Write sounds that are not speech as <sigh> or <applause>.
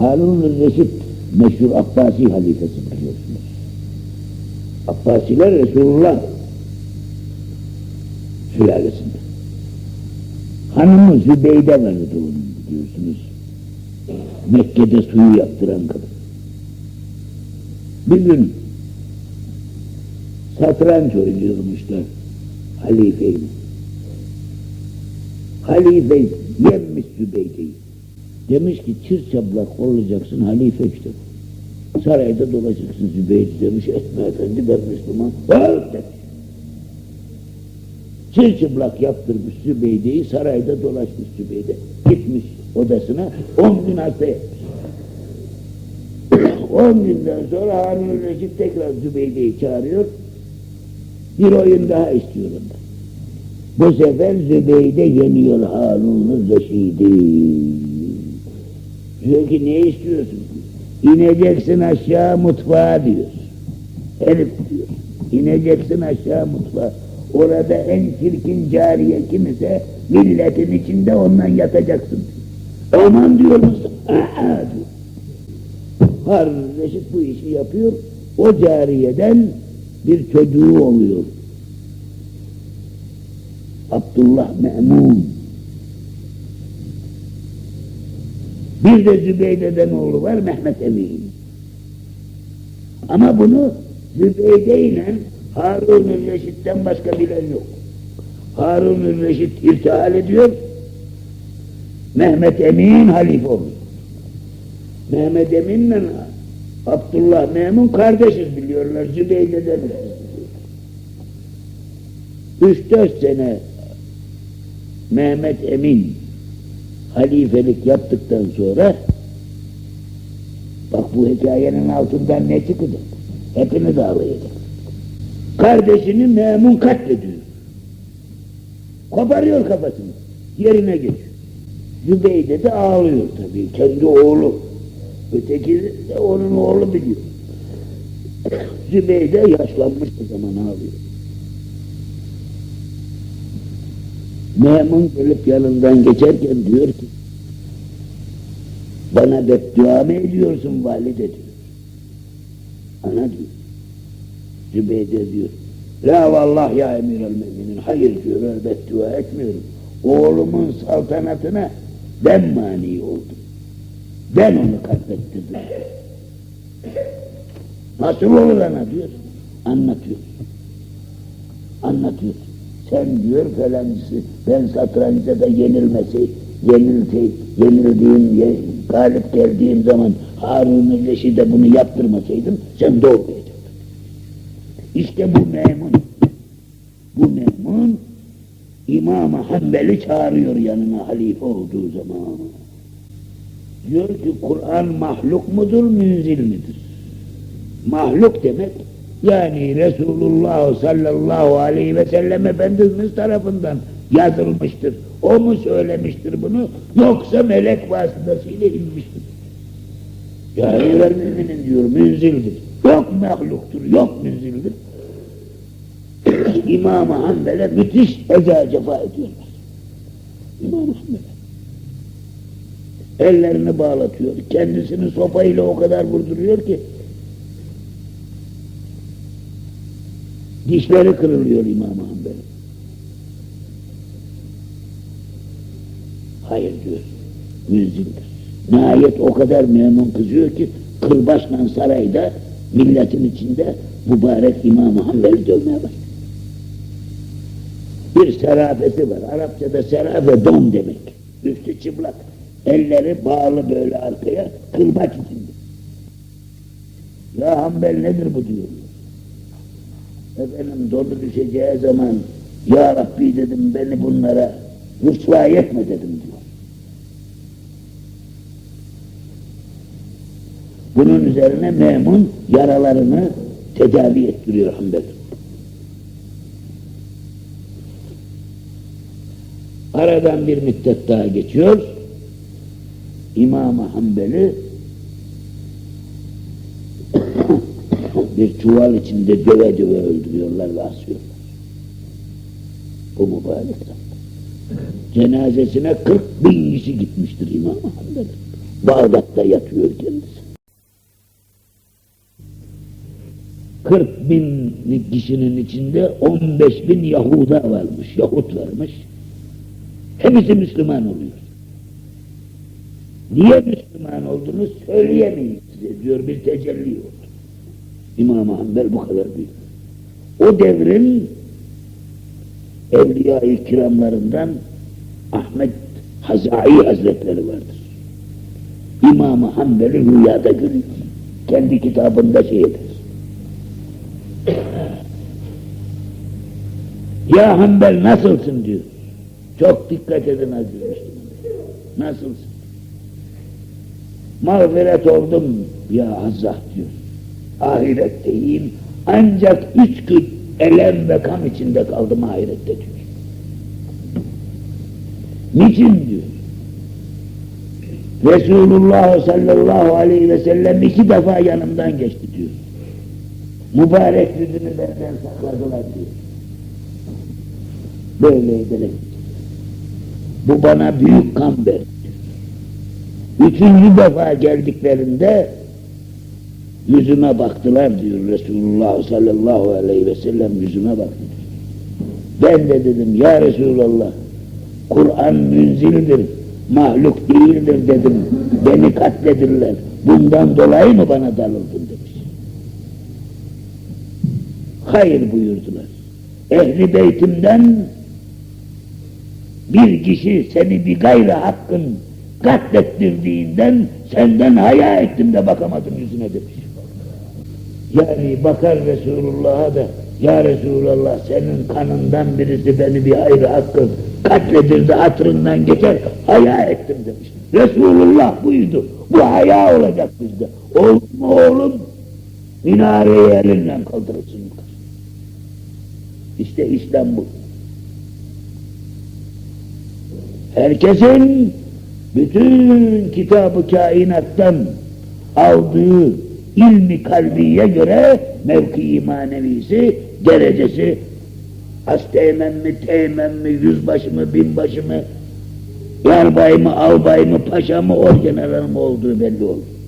Harun Reşit meşhur Abbasi halifesi biliyorsunuz. Abbasiler Resulullah sülalesinde. Hanımı Zübeyde vardı onun biliyorsunuz. Mekke'de suyu yaptıran kadın. Bir gün satranç oynuyormuşlar halifeyle. Halife yenmiş Zübeyde'yi. Demiş ki çır çaplak olacaksın halife işte. Sarayda dolaşacaksın Zübeyde demiş <laughs> etme efendi ben Müslüman. Var demiş. Çır çıplak yaptırmış Zübeyde'yi sarayda dolaşmış Zübeyde. Gitmiş odasına on gün hasta etmiş. <clears throat> on günden sonra Harun Reşit tekrar Zübeyde'yi çağırıyor. Bir oyun daha istiyor ondan. Bu sefer Zübeyde yeniyor Harun Reşid'i. Diyor ki ne istiyorsun? İneceksin aşağı mutfağa diyor. Herif diyor. İneceksin aşağı mutfağa. Orada en çirkin cariye kimse milletin içinde ondan yatacaksın. Aman diyor musun? Aa diyor. Harun Reşit bu işi yapıyor. O cariyeden bir çocuğu oluyor. Abdullah Me'mun. Bir de Zübeyde'den oğlu var Mehmet Emin. Ama bunu Zübeyde ile harun Reşit'ten başka bilen yok. harun Reşit irtihal ediyor. Mehmet Emin halife oluyor. Mehmet Emin'le Abdullah Memun kardeşiz biliyorlar Zübeyde'den. Üç dört sene Mehmet Emin halifelik yaptıktan sonra bak bu hikayenin altından ne çıkacak? Hepini dağılayacak. Kardeşini Memun katlediyor. Koparıyor kafasını. Yerine geçiyor. Zübeyde de ağlıyor tabii. Kendi oğlu. Öteki de onun oğlu biliyor. <coughs> Zübeyde yaşlanmış o zaman ağlıyor. Memun gelip yanından geçerken diyor ki bana beddua mı ediyorsun valide diyor. Ana diyor. Zübeyde diyor. La vallah ya emir el müminin. Hayır diyor ben beddua etmiyorum. Oğlumun saltanatına ben mani oldum. Ben onu katlettirdim. Nasıl olur ana diyor. Anlatıyor. Anlatıyor. Sen diyor falancısı ben satrançta da yenilmesi, yenildi, yenildiğim, ye, galip geldiğim zaman Harun-ı Reşid'e bunu yaptırmasaydım sen doğmayacaktın. İşte bu memun. Bu memun İmam-ı Hanbel'i çağırıyor yanına halife olduğu zaman. Diyor ki Kur'an mahluk mudur, münzil midir? Mahluk demek yani Resulullah sallallahu aleyhi ve sellem Efendimiz tarafından yazılmıştır. O mu söylemiştir bunu yoksa melek vasıtasıyla inmiştir. Yani müminin diyor münzildir. Yok mahluktur, yok münzildir. İmam-ı Hanbel'e müthiş eza cefa ediyorlar. İmam-ı Hanbel'e. Ellerini bağlatıyor, kendisini sopayla o kadar vurduruyor ki dişleri kırılıyor İmam-ı Hanbel'in. Hayır diyor, müzzindir. Nihayet o kadar memnun kızıyor ki kırbaçla sarayda milletin içinde mübarek İmam-ı Hanbel'i dövmeye başlıyor. Bir serafesi var. Arapçada serafe don demek. Üstü çıplak. Elleri bağlı böyle arkaya kırbaç içinde. Ya Hanbel nedir bu diyor. Efendim dolu düşeceği zaman Ya Rabbi dedim beni bunlara rüsva etme dedim diyor. Bunun üzerine memun yaralarını tedavi ettiriyor Hanbel. Aradan bir müddet daha geçiyor. İmam-ı Hanbel'i bir çuval içinde döve döve öldürüyorlar ve asıyorlar. Bu mübarek. Cenazesine 40 bin kişi gitmiştir İmam-ı Hanbel'in. Bağdat'ta yatıyor kendisi. 40 binlik kişinin içinde 15 bin Yahuda varmış, Yahut varmış. Hepsi Müslüman oluyor. Niye Müslüman olduğunu söyleyemeyiz size diyor bir tecelli oldu. İmam-ı Hanbel bu kadar büyük. O devrin Evliya-i Kiramlarından Ahmet Hazai Hazretleri vardır. İmam-ı Hanbel'i rüyada görüyor. Kendi kitabında şey eder. <clears throat> Ya Hanbel nasılsın diyor. Çok dikkat edin aziz. Nasılsın? Mağfiret oldum ya Allah diyor. Ahiretteyim. Ancak üç gün elem ve kan içinde kaldım ahirette diyor. Niçin diyor. Resulullah sallallahu aleyhi ve sellem iki defa yanımdan geçti diyor. Mübarek yüzünü benden sakladılar diyor. Böyleydiler. Bu bana büyük kan verdi. Üçüncü defa geldiklerinde yüzüme baktılar diyor Resulullah sallallahu aleyhi ve sellem yüzüme baktı. Ben de dedim ya Resulallah Kur'an münzildir, mahluk değildir dedim. Beni katledirler. Bundan dolayı mı bana darıldın demiş. Hayır buyurdular. Ehli beytimden bir kişi seni bir gayrı hakkın katlettirdiğinden senden haya ettim de bakamadım yüzüne demiş. Yani bakar Resulullah'a da ya Resulallah senin kanından birisi beni bir ayrı hakkı katledirdi hatırından geçer haya ettim demiş. Resulullah buydu. Bu haya olacak bizde. Oğlum oğlum minareyi elinden kaldırırsın. İşte İslam bu. Herkesin bütün kitabı kainattan aldığı ilmi kalbiye göre mevki manevisi, derecesi asteğmen mi, teğmen mi, yüzbaşı mı, binbaşı mı, yarbay mı, albay mı, paşa mı, orgeneral mı olduğu belli olur.